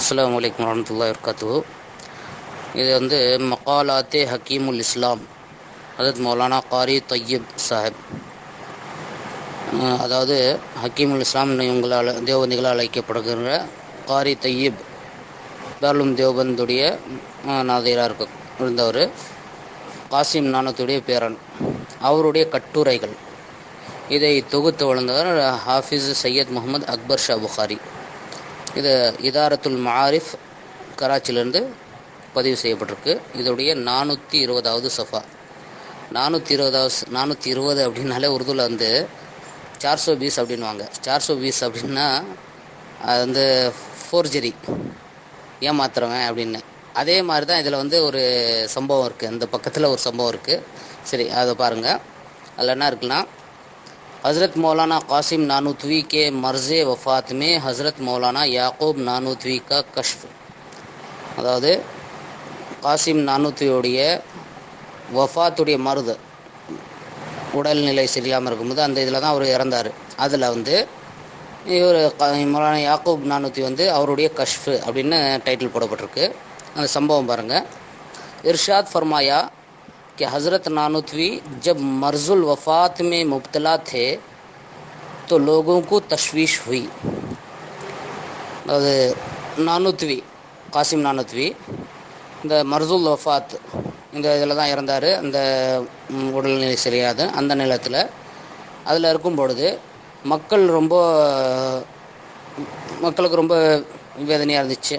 அஸ்லாம் வலைக்கம் வரமத்துல்லா வர்காத்து இது வந்து மகாலாத்தே ஹக்கீமுல் இஸ்லாம். ஹதரத் மௌலானா காரி தொய்யப் சாஹிப். அதாவது ஹக்கீமுல் இஸ்லாம் இவங்களால் தேவந்திகளால் அழைக்கப்படுகிற காரி தையீப். தாருலும் தேவபந்துடைய நாதையராக இருக்க இருந்தவர். காசிம் நானத்துடைய பேரன். அவருடைய கட்டுரைகள். இதை தொகுத்து வளர்ந்தவர் ஹாஃபிஸ் சையத் முகமது அக்பர் ஷா புகாரி. இது இதாரத்துல் மாரிஃப் கராச்சியிலேருந்து பதிவு செய்யப்பட்டிருக்கு. இதோடைய நானூற்றி இருபதாவது சஃபா. நானூற்றி இருபதாவது நானூற்றி இருபது அப்படின்னாலே உருதுவில் வந்து சார்சோ பீஸ் அப்படின்வாங்க சார்சோ பீஸ் அப்படின்னா அது வந்து ஃபோர்ஜரி ஏமாத்துறவன் அப்படின்னு. அதே மாதிரி தான் இதில் வந்து ஒரு சம்பவம் இருக்குது அந்த பக்கத்தில் ஒரு சம்பவம் இருக்குது சரி அதை பாருங்கள் அதில் என்ன இருக்குன்னா हज़रत मौलाना कासिम नानूतवी के मर्ज़ वफ़ात में हज़रत मौलाना याकूब नानूतवी का कश्फ அதாவது காசிம் நானூற்றியோடைய வஃபாத்துடைய மருது உடல்நிலை சரியாமல் இருக்கும்போது அந்த இதில் தான் அவர் இறந்தார் அதில் வந்து இவர் மௌலானா யாக்கூப் நானூற்றி வந்து அவருடைய கஷ்ஃபு அப்படின்னு டைட்டில் போடப்பட்டிருக்கு அந்த சம்பவம் பாருங்கள் இர்ஷாத் ஃபர்மாயா कि हज़रत नानूतवी जब मर्जुल वफ़ात में मुबतला थे तो लोगों को तशवीश हुई அது நானூத்வி காசிம் நானூத்வி இந்த மர்சுல் வஃபாத் இந்த இதில் தான் இறந்தார் அந்த ம், உடல்நிலை சரியாது அந்த நிலத்தில் அதில் இருக்கும் பொழுது மக்கள் ரொம்ப மக்களுக்கு ரொம்ப வேதனையாக இருந்துச்சு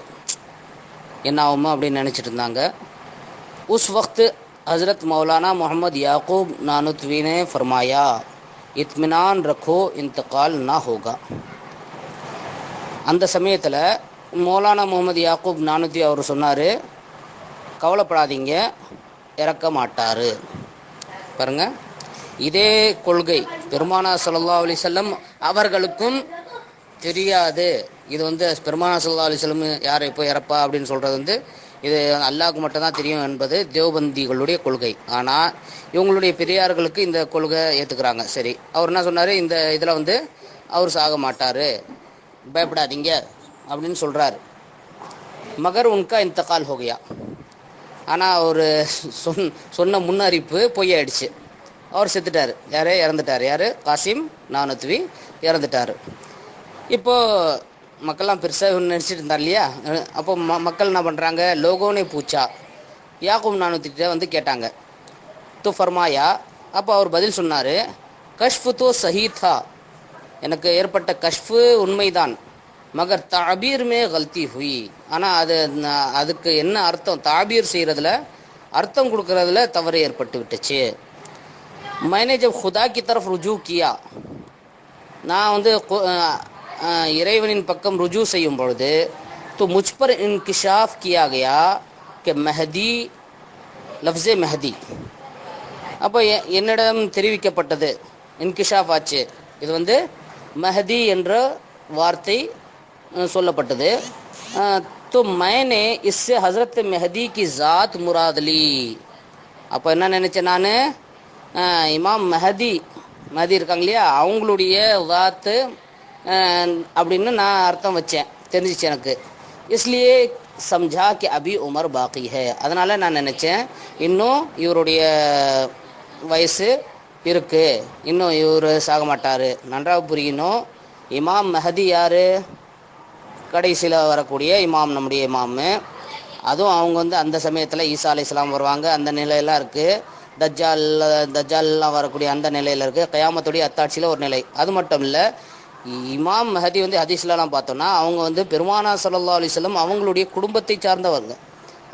என்ன ஆகுமோ அப்படின்னு நினச்சிட்டு இருந்தாங்க उस वक्त हज़रत मौलाना मोहम्मद याकूब नानतवी ने फरमाया इत्मीनान रखो इंतकाल ना होगा அந்த சமயத்தில் மௌலானா முகமது யாக்கூப் நானூற்றி அவர் சொன்னார் கவலைப்படாதீங்க இறக்க மாட்டார் பாருங்க இதே கொள்கை பெருமானா ஸல்லல்லாஹு அலைஹி வஸல்லம் அவர்களுக்கும் தெரியாது இது வந்து பெருமானா ஸல்லல்லாஹு அலைஹி வஸல்லம் யார் எப்போ இறப்பா அப்படின்னு சொல்கிறது வந்து இது அல்லாஹ்க்கு மட்டும்தான் தெரியும் என்பது தேவபந்திகளுடைய கொள்கை. ஆனால் இவங்களுடைய பெரியார்களுக்கு இந்த கொள்கை ஏற்றுக்கிறாங்க சரி அவர் என்ன சொன்னார்? இந்த இதில் வந்து அவர் சாக மாட்டார். பயப்படாதீங்க அப்படின்னு சொல்கிறாரு மகர் உன்கா இந்தகால் ஹோகையா. ஆனால் அவர் சொன் சொன்ன முன்னறிப்பு பொய்யாயிடுச்சு. அவர் செத்துட்டார். யார் இறந்துட்டார். யார்? காசிம் நானத்வி இறந்துட்டார். இப்போது மக்கள்லாம் பெருசாக நினச்சிட்டு இருந்தார் இல்லையா? அப்போ ம மக்கள் என்ன பண்ணுறாங்க லோகோனே பூச்சா? யாக்கும் நானூற்றிட்ட வந்து கேட்டாங்க. து ஃபர்மாயா? அப்போ அவர் பதில் சொன்னார் கஷ்ஃபு தோ சஹீதா. எனக்கு ஏற்பட்ட கஷ்ஃபு உண்மைதான். மகர் தாபீருமே கல்தி ஹுய். ஆனால் அது அதுக்கு என்ன அர்த்தம்? தாபீர் செய்கிறதுல அர்த்தம் கொடுக்கறதுல தவறு ஏற்பட்டு விட்டுச்சு. மைனேஜ் ஜப் ஹுதா கி தரஃப் ருஜூ கியா. நான் வந்து இறைவனின் பக்கம் ருஜூ செய்யும் பொழுது तो मुझ पर इंकशाफ किया गया कि महदी लफ्ज़ महदी அப்போ எ- என்னிடம் தெரிவிக்கப்பட்டது இன்கிஷாஃப் ஆச்சு இது வந்து மஹதி என்ற வார்த்தை அஹ், சொல்லப்பட்டது அஹ், तो मैंने इससे हज़रत महदी की ज़ात मुराद ली அப்போ என்ன நினச்சேன் நான் இமாம் மஹதி மஹதி இருக்காங்க இல்லையா அவங்களுடைய வாத்து அஹ், அப்படின்னு நான் அர்த்தம் வச்சேன். தெரிஞ்சிச்சு எனக்கு. இஸ்லியே சம்ஜா கி அபி உமர் பாக்கி ஹே அதனால் நான் நினச்சேன் இன்னும் இவருடைய வயசு இருக்கு. இன்னும் இவர் சாக மாட்டார். நன்றாக புரியணும் இமாம் மெஹதி யார்? கடைசியில் வரக்கூடிய இமாம் நம்முடைய இமாமு. அதுவும் அவங்க வந்து அந்த சமயத்தில் ஈசா அலி இஸ்லாம் வருவாங்க. அந்த நிலையெல்லாம் இருக்குது தஜ்ஜால் தஜ்ஜால்லாம் வரக்கூடிய அந்த நிலையில் இருக்குது கயாமத்துடைய அத்தாட்சியில் ஒரு நிலை. அது மட்டும் இல்லை இமாம் மஹதி வந்து ஹதீஸ்லாம் பார்த்தோன்னா அவங்க வந்து பெருமானா சல்லா அலிஸ்லம் அவங்களுடைய குடும்பத்தை சார்ந்தவர்கள்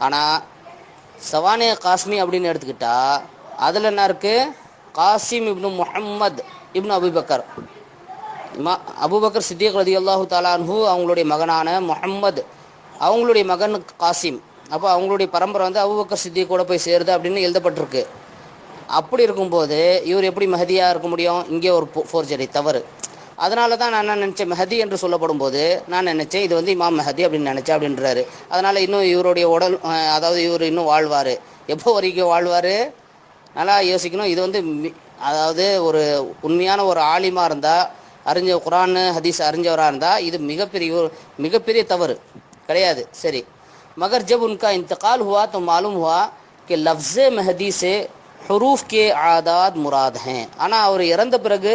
ஆனால் சவானே காஸ்மி அப்படின்னு எடுத்துக்கிட்டா அதில் என்ன இருக்குது Qasim ibn Muhammad ibn Abu Bakr. இமா அபுபக்கர் சித்திக் ரதி அல்லாஹு தாலான்ஹு அவங்களுடைய மகனான முஹம்மது. அவங்களுடைய மகன் காசிம். அப்போ அவங்களுடைய பரம்பரை வந்து அபூபக்கர் சித்திக் கூட போய் சேருது அப்படின்னு எழுதப்பட்டிருக்கு. அப்படி இருக்கும்போது இவர் எப்படி மஹதியாக இருக்க முடியும்? இங்கே ஒரு ஃபோர்ஜரி தவறு. அதனால தான் நான் என்ன நினச்சேன் மெஹதி என்று சொல்லப்படும் போது நான் நினச்சேன் இது வந்து இமாம் மெஹதி அப்படின்னு நினச்சேன் அப்படின்றாரு அதனால் இன்னும் இவருடைய உடல் அஹ், அதாவது இவர் இன்னும் வாழ்வார் எப்போ வரைக்கும் வாழ்வார் நல்லா யோசிக்கணும் இது வந்து மி- அதாவது ஒரு உண்மையான ஒரு ஆலிமா இருந்தால் அறிஞ்ச குரான் ஹதீஸ் அறிஞ்சவராக இருந்தால் இது மிகப்பெரிய ஒரு மிகப்பெரிய தவறு கிடையாது சரி मगर जब उनका इंतकाल हुआ तो मालूम हुआ कि लफ्ज़ महदी से हरूफ के आदाद मुराद हैं ஆனால் அவர் இறந்த பிறகு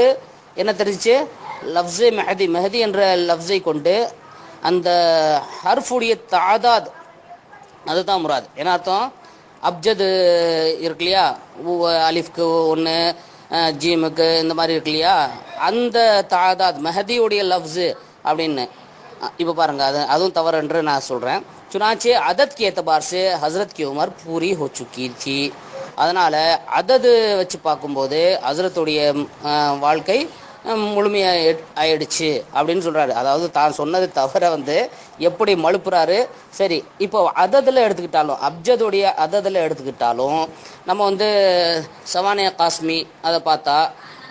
என்ன தெரிஞ்சுச்சு லஃப்ஸே மெஹதி மெஹதி என்ற லஃப்ஸை கொண்டு அந்த ஹர்ஃபுடைய தாதாத் அதுதான் முராது. என்ன அர்த்தம்? அப்ஜது இருக்கு இல்லையா உ- அலிஃப்க்கு ஒன்று ஜீமுக்கு இந்த மாதிரி இருக்கு இல்லையா அந்த தாதாத் மெஹதியுடைய லஃப்ஸு அப்படின்னு. இப்போ பாருங்க அது அதுவும் தவறு என்று நான் சொல்கிறேன் சுனாச்சி அதத் கே எத்தபார் சே ஹசரத் கி உமர் பூரி ஹோ சுக்கி தி அதனால் அதது வச்சு பார்க்கும்போது ஹசரத்துடைய வாழ்க்கை முழுமையாக ஆயிடுச்சு அப்படின்னு சொல்கிறாரு அதாவது தான் சொன்னது தவிர வந்து எப்படி மழுப்புறாரு? சரி இப்போ அததில் எடுத்துக்கிட்டாலும் அப்ஜதுடைய அததில் எடுத்துக்கிட்டாலும் நம்ம வந்து சவானியா காஸ்மி அதை பார்த்தா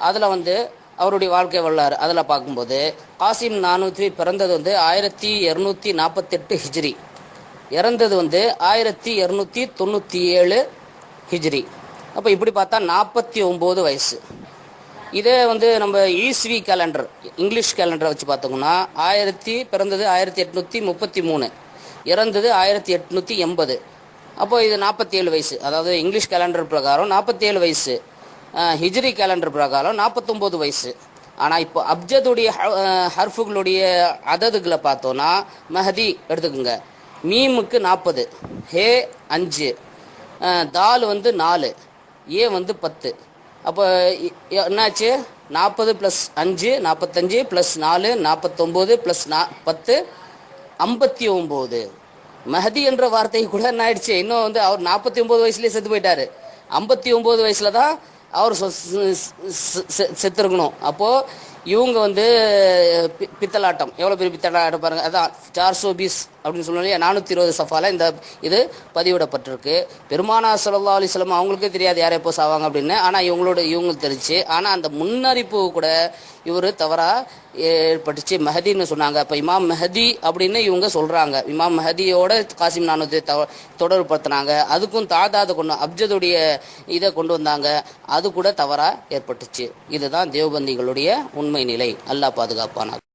அதில் வந்து அவருடைய வாழ்க்கை வரலாறு அதில் பார்க்கும்போது காசிம் நானூற்றி பிறந்தது வந்து ஆயிரத்தி இரநூத்தி நாற்பத்தெட்டு ஹிஜ்ரி. இறந்தது வந்து ஆயிரத்தி இரநூத்தி தொண்ணூற்றி ஏழு ஹிஜ்ரி. அப்போ இப்படி பார்த்தா நாற்பத்தி ஒம்பது வயசு. இதே வந்து நம்ம ஈஸ்வி கேலண்டர் இங்கிலீஷ் கேலண்டரை வச்சு பார்த்தோம்னா ஆயிரத்தி பிறந்தது ஆயிரத்தி எட்நூற்றி முப்பத்தி மூணு இறந்தது ஆயிரத்தி எட்நூற்றி எண்பது. அப்போ இது நாற்பத்தி ஏழு வயசு. அதாவது இங்கிலீஷ் கேலண்டர் பிரகாரம் நாற்பத்தி ஏழு வயசு ஹிஜ்ரி கேலண்டர் பிரகாரம் நாற்பத்தொம்போது வயசு. ஆனால் இப்போ அப்ஜதுடைய ஹ- ஹர்ஃபுகளுடைய அததுகளை பார்த்தோன்னா மெஹதி எடுத்துக்கோங்க. மீமுக்கு நாற்பது ஹே அஞ்சு தால் வந்து நாலு ஏ வந்து பத்து. அப்போ என்னாச்சு? நாற்பது ப்ளஸ் அஞ்சு நாற்பத்தஞ்சு ப்ளஸ் நாலு நாற்பத்தொம்போது ப்ளஸ் நா பத்து ஐம்பத்தி ஒம்பது மெஹதி என்ற வார்த்தை கூட என்ன ஆயிடுச்சு? இன்னும் வந்து அவர் நாற்பத்தி ஒம்பது வயசுலேயே செத்து போயிட்டாரு. ஐம்பத்தி ஒம்பது வயசில் தான் அவர் சொ- செ- செத்துருக்கணும். அப்போது இவங்க வந்து பி- பித்தலாட்டம். எவ்வளோ பெரிய பித்தலாட்டம் பாருங்கள் அதான் சார்சோ பீஸ் அப்படின்னு சொல்லணும் நானூற்றி இருபது சஃபால இந்த இது பதிவிடப்பட்டிருக்கு. பெருமானா சல்லா அலிஸ்லாம் அவங்களுக்கே தெரியாது யார் எப்போ சாவாங்க அப்படின்னு. ஆனால் இவங்களோட இவங்களுக்கு தெரிஞ்சு ஆனால் அந்த முன்னறிப்பு கூட இவர் தவறாக ஏற்பட்டுச்சு. மெஹதின்னு சொன்னாங்க. அப்போ இமாம் மெஹதி அப்படின்னு இவங்க சொல்கிறாங்க இமாம் மெஹதியோட காசிம் நானூத்தை தவ தொடர்புபடுத்தினாங்க. அதுக்கும் தாதாத கொண்டு அப்ஜதுடைய இதை கொண்டு வந்தாங்க. அது கூட தவறாக ஏற்பட்டுச்சு. இதுதான் தேவபந்திகளுடைய உண்மை நிலை. அல்லாஹ் பாதுகாப்பானார்